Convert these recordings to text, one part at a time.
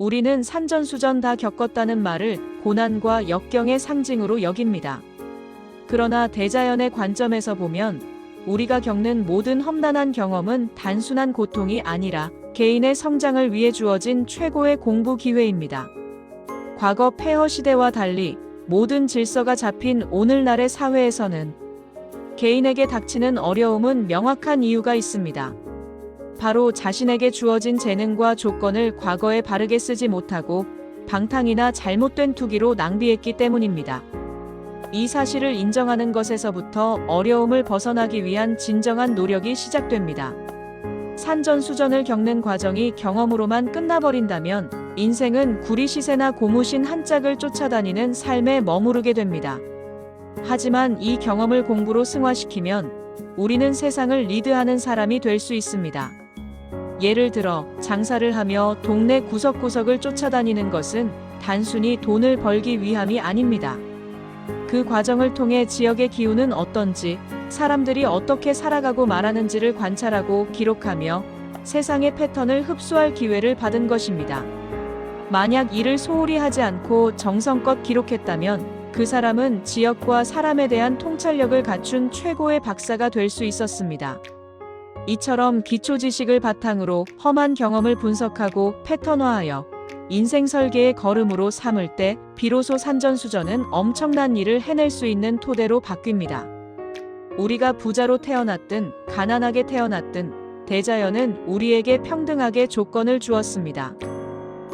우리는 산전수전 다 겪었다는 말을 고난과 역경의 상징으로 여깁니다. 그러나 대자연의 관점에서 보면 우리가 겪는 모든 험난한 경험은 단순한 고통이 아니라 개인의 성장을 위해 주어진 최고의 공부 기회입니다. 과거 폐허 시대와 달리 모든 질서가 잡힌 오늘날의 사회에서는 개인에게 닥치는 어려움은 명확한 이유가 있습니다. 바로 자신에게 주어진 재능과 조건을 과거에 바르게 쓰지 못하고 방탕이나 잘못된 투기로 낭비했기 때문입니다. 이 사실을 인정하는 것에서부터 어려움을 벗어나기 위한 진정한 노력이 시작됩니다. 산전수전을 겪는 과정이 경험으로만 끝나버린다면 인생은 구리시세나 고무신 한 짝을 쫓아다니는 삶에 머무르게 됩니다. 하지만 이 경험을 공부로 승화시키면 우리는 세상을 리드하는 사람이 될 수 있습니다. 예를 들어 장사를 하며 동네 구석구석을 쫓아다니는 것은 단순히 돈을 벌기 위함이 아닙니다. 그 과정을 통해 지역의 기후는 어떤지, 사람들이 어떻게 살아가고 말하는지를 관찰하고 기록하며 세상의 패턴을 흡수할 기회를 받은 것입니다. 만약 이를 소홀히 하지 않고 정성껏 기록했다면 그 사람은 지역과 사람에 대한 통찰력을 갖춘 최고의 박사가 될 수 있었습니다. 이처럼 기초 지식을 바탕으로 험한 경험을 분석하고 패턴화하여 인생 설계의 걸음으로 삼을 때 비로소 산전수전은 엄청난 일을 해낼 수 있는 토대로 바뀝니다. 우리가 부자로 태어났든 가난하게 태어났든 대자연은 우리에게 평등하게 조건을 주었습니다.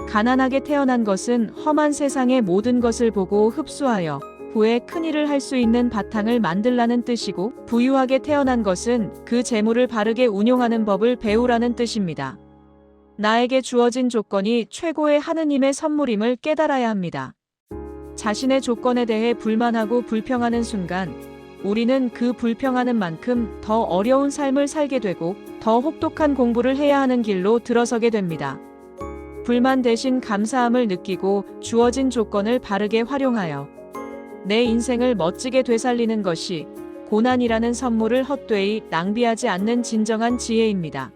가난하게 태어난 것은 험한 세상의 모든 것을 보고 흡수하여 후에 큰일을 할 수 있는 바탕을 만들라는 뜻이고 부유하게 태어난 것은 그 재물을 바르게 운용하는 법을 배우라는 뜻입니다. 나에게 주어진 조건이 최고의 하느님의 선물임을 깨달아야 합니다. 자신의 조건에 대해 불만하고 불평하는 순간 우리는 그 불평하는 만큼 더 어려운 삶을 살게 되고 더 혹독한 공부를 해야 하는 길로 들어서게 됩니다. 불만 대신 감사함을 느끼고 주어진 조건을 바르게 활용하여 내 인생을 멋지게 되살리는 것이 고난이라는 선물을 헛되이 낭비하지 않는 진정한 지혜입니다.